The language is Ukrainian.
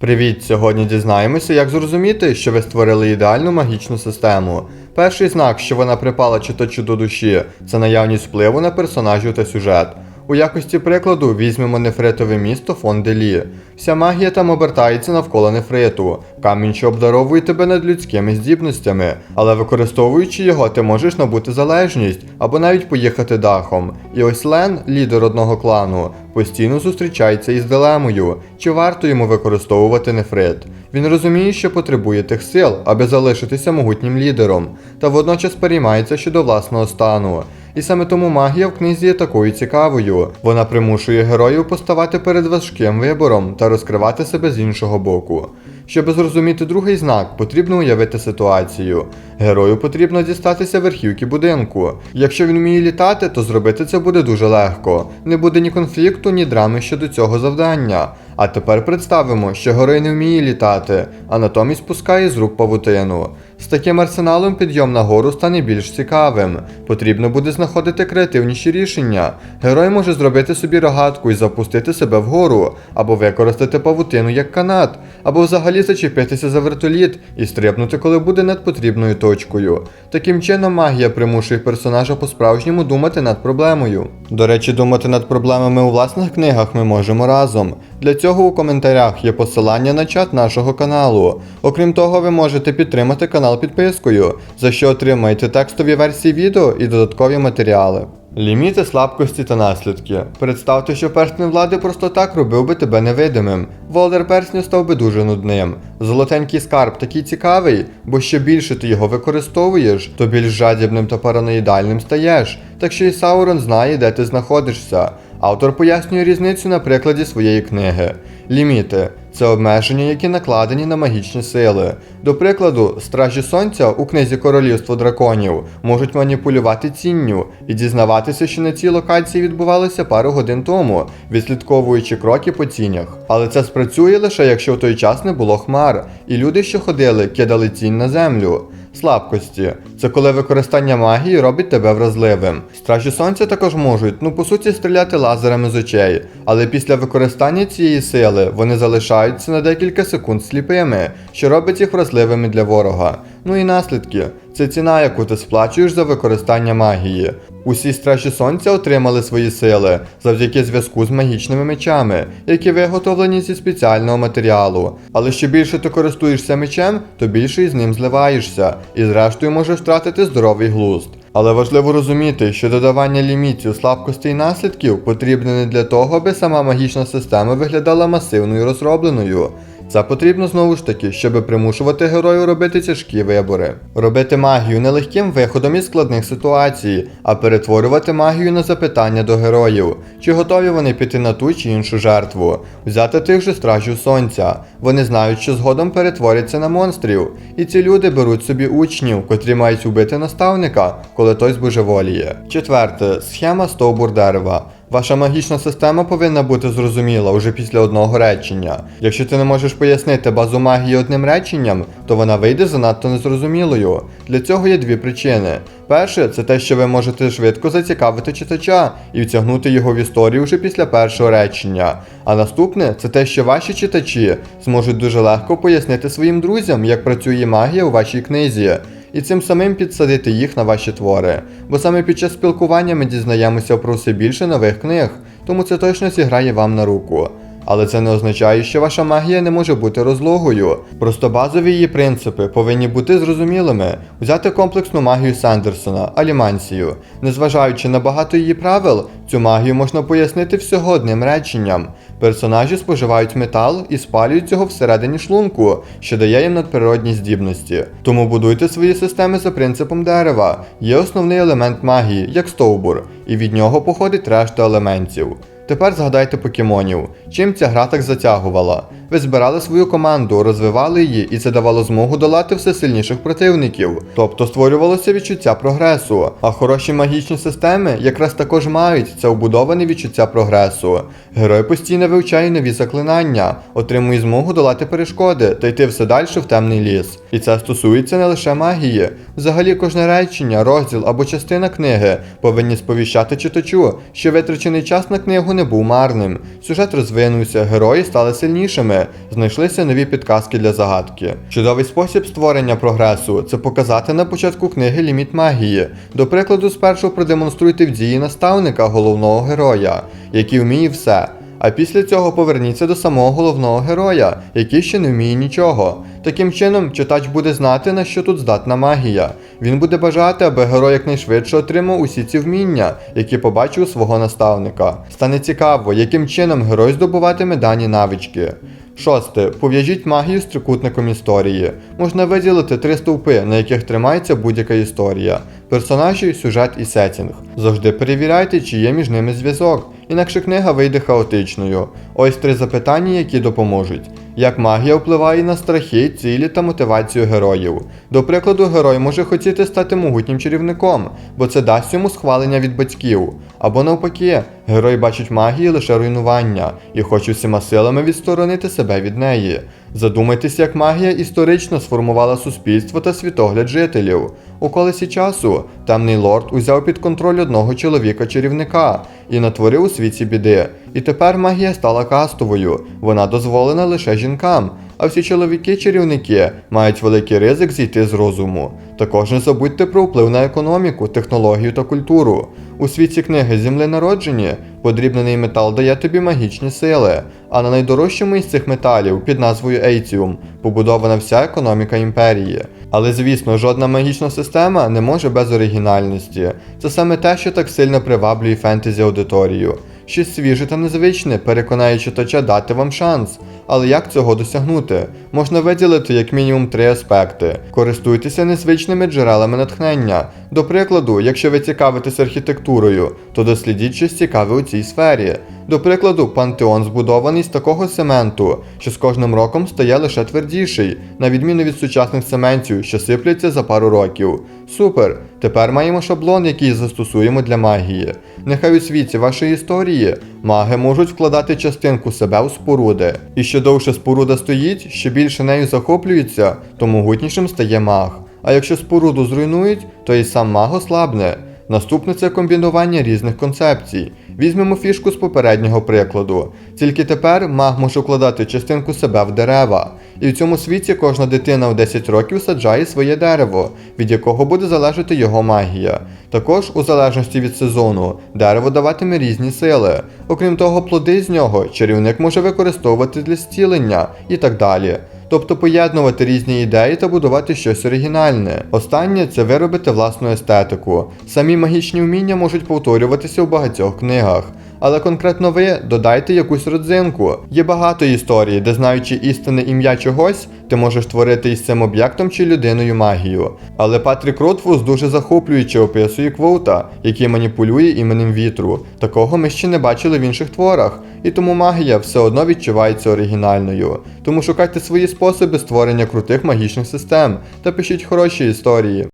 Привіт! Сьогодні дізнаємося, як зрозуміти, що ви створили ідеальну магічну систему. Перший знак, що вона припала читачу до душі, це наявність впливу на персонажів та сюжет. У якості прикладу візьмемо нефритове місто Фонделі. Вся магія там обертається навколо нефриту. Камінь, що обдаровує тебе над людськими здібностями, але використовуючи його, ти можеш набути залежність або навіть поїхати дахом. І ось Лен, лідер одного клану, постійно зустрічається із дилемою, чи варто йому використовувати нефрит. Він розуміє, що потребує тих сил, аби залишитися могутнім лідером, та водночас переймається щодо власного стану. І саме тому магія в книзі є такою цікавою. Вона примушує героїв поставати перед важким вибором та розкривати себе з іншого боку. Щоб зрозуміти другий знак, потрібно уявити ситуацію. Герою потрібно дістатися верхівки будинку. Якщо він вміє літати, то зробити це буде дуже легко. Не буде ні конфлікту, ні драми щодо цього завдання. А тепер представимо, що герой не вміє літати, а натомість пускає з рук павутину. З таким арсеналом підйом на гору стане більш цікавим. Потрібно буде знаходити креативніші рішення. Герой може зробити собі рогатку і запустити себе вгору, або використати павутину як канат, або взагалі зачепитися за вертоліт і стрибнути, коли буде над потрібною точкою. Таким чином, магія примушує персонажа по-справжньому думати над проблемою. До речі, думати над проблемами у власних книгах ми можемо разом. Для цього у коментарях є посилання на чат нашого каналу. Окрім того, ви можете підтримати канал підпискою, за що отримаєте текстові версії відео і додаткові матеріали. Ліміти слабкості та наслідки. Представте, що перстень влади просто так робив би тебе невидимим. Володар персню став би дуже нудним. Золотенький скарб такий цікавий, бо що більше ти його використовуєш, то більш жадібним та параноїдальним стаєш. Так що і Саурон знає, де ти знаходишся. Автор пояснює різницю на прикладі своєї книги. Ліміти це обмеження, які накладені на магічні сили. До прикладу, стражі сонця у книзі Королівство драконів можуть маніпулювати цінню і дізнаватися, що на цій локації відбувалося пару годин тому, відслідковуючи кроки по тінях. Але це спрацює лише якщо в той час не було хмар, і люди, що ходили, кидали тінь на землю. Слабкості це коли використання магії робить тебе вразливим. Стражі сонця також можуть, ну по суті, стріляти лазерами з очей, але після використання цієї сили вони залишаються на декілька секунд сліпими, що робить їх вразливими для ворога. Ну і наслідки це ціна, яку ти сплачуєш за використання магії. Усі стражі сонця отримали свої сили завдяки зв'язку з магічними мечами, які виготовлені зі спеціального матеріалу. Але що більше ти користуєшся мечем, то більше із ним зливаєшся, і зрештою можеш втратити здоровий глузд. Але важливо розуміти, що додавання лімітів, слабкостей і наслідків потрібне не для того, аби сама магічна система виглядала масивною розробленою. Це потрібно знову ж таки, щоб примушувати герою робити тяжкі вибори. Робити магію не легким виходом із складних ситуацій, а перетворювати магію на запитання до героїв, чи готові вони піти на ту чи іншу жертву, взяти тих же стражів сонця. Вони знають, що згодом перетворяться на монстрів, і ці люди беруть собі учнів, котрі мають убити наставника, коли той збожеволіє. Четверте схема стовбур дерева. Ваша магічна система повинна бути зрозуміла уже після одного речення. Якщо ти не можеш пояснити базу магії одним реченням, то вона вийде занадто незрозумілою. Для цього є дві причини. Перше, це те, що ви можете швидко зацікавити читача і втягнути його в історію вже після першого речення. А наступне це те, що ваші читачі зможуть дуже легко пояснити своїм друзям, як працює магія у вашій книзі і цим самим підсадити їх на ваші твори. Бо саме під час спілкування ми дізнаємося про все більше нових книг, тому це точно зіграє вам на руку. Але це не означає, що ваша магія не може бути розлогою. Просто базові її принципи повинні бути зрозумілими. Взяти комплексну магію Сандерсона, алімансію. Незважаючи на багато її правил, цю магію можна пояснити всього одним реченням. Персонажі споживають метал і спалюють його всередині шлунку, що дає їм надприродні здібності. Тому будуйте свої системи за принципом дерева. Є основний елемент магії, як стовбур, і від нього походить решта елементів. Тепер згадайте покемонів. Чим ця гра так затягувала? Ви збирали свою команду, розвивали її, і це давало змогу долати все сильніших противників. Тобто створювалося відчуття прогресу. А хороші магічні системи якраз також мають це вбудоване відчуття прогресу. Герой постійно вивчає нові заклинання, отримує змогу долати перешкоди та йти все далі в темний ліс. І це стосується не лише магії. Взагалі кожне речення, розділ або частина книги повинні сповіщати читачу, що витрачений час на книгу не був марним. Сюжет розвинувся, герої стали сильнішими, знайшлися нові підказки для загадки. Чудовий спосіб створення прогресу це показати на початку книги ліміт магії. До прикладу, спершу продемонструйте в дії наставника головного героя, який вміє все. А після цього поверніться до самого головного героя, який ще не вміє нічого. Таким чином, читач буде знати, на що тут здатна магія. Він буде бажати, аби герой якнайшвидше отримав усі ці вміння, які побачив свого наставника. Стане цікаво, яким чином герой здобуватиме дані навички. Шосте. Пов'яжіть магію з трикутником історії. Можна виділити три стовпи, на яких тримається будь-яка історія: персонажі, сюжет і сетінг. Завжди перевіряйте, чи є між ними зв'язок, інакше книга вийде хаотичною. Ось три запитання, які допоможуть. Як магія впливає на страхи, цілі та мотивацію героїв. До прикладу, герой може хотіти стати могутнім чарівником, бо це дасть йому схвалення від батьків. Або навпаки, герой бачить магії лише руйнування і хоче всіма силами відсторонити себе від неї. Задумайтеся, як магія історично сформувала суспільство та світогляд жителів. У колесі часу темний лорд узяв під контроль одного чоловіка-чарівника і натворив у світі біди. І тепер магія стала кастовою, вона дозволена лише жінкам. А всі чоловіки-чарівники мають великий ризик зійти з розуму. Також не забудьте про вплив на економіку, технологію та культуру. У світі книги Земленароджені подрібнений метал дає тобі магічні сили, а на найдорожчому із цих металів під назвою Ейціум побудована вся економіка імперії. Але звісно, жодна магічна система не може без оригінальності. Це саме те, що так сильно приваблює фентезі аудиторію. Щось свіже та незвичне переконає читача дати вам шанс. Але як цього досягнути? Можна виділити як мінімум три аспекти: користуйтеся незвичними джерелами натхнення. До прикладу, якщо ви цікавитесь архітектурою, то дослідіть щось цікаве у цій сфері. До прикладу, пантеон збудований з такого цементу, що з кожним роком стає лише твердіший, на відміну від сучасних цементів, що сипляться за пару років. Супер! Тепер маємо шаблон, який застосуємо для магії. Нехай у світі вашої історії маги можуть вкладати частинку себе у споруди. І що довше споруда стоїть, що більше нею захоплюється, то могутнішим стає маг. А якщо споруду зруйнують, то і сам маг ослабне. Наступне це комбінування різних концепцій. Візьмемо фішку з попереднього прикладу. Тільки тепер маг може вкладати частинку себе в дерева. І в цьому світі кожна дитина в 10 років саджає своє дерево, від якого буде залежати його магія. Також, у залежності від сезону, дерево даватиме різні сили. Окрім того, плоди з нього чарівник може використовувати для зцілення і так далі. Тобто поєднувати різні ідеї та будувати щось оригінальне. Останнє це виробити власну естетику. Самі магічні вміння можуть повторюватися у багатьох книгах. Але конкретно ви додайте якусь родзинку. Є багато історій, де знаючи істинне ім'я чогось, ти можеш творити із цим об'єктом чи людиною магію. Але Патрік Ротфус дуже захоплююче описує квота, який маніпулює іменем вітру. Такого ми ще не бачили в інших творах, і тому магія все одно відчувається оригінальною. Тому шукайте свої способи створення крутих магічних систем та пишіть хороші історії.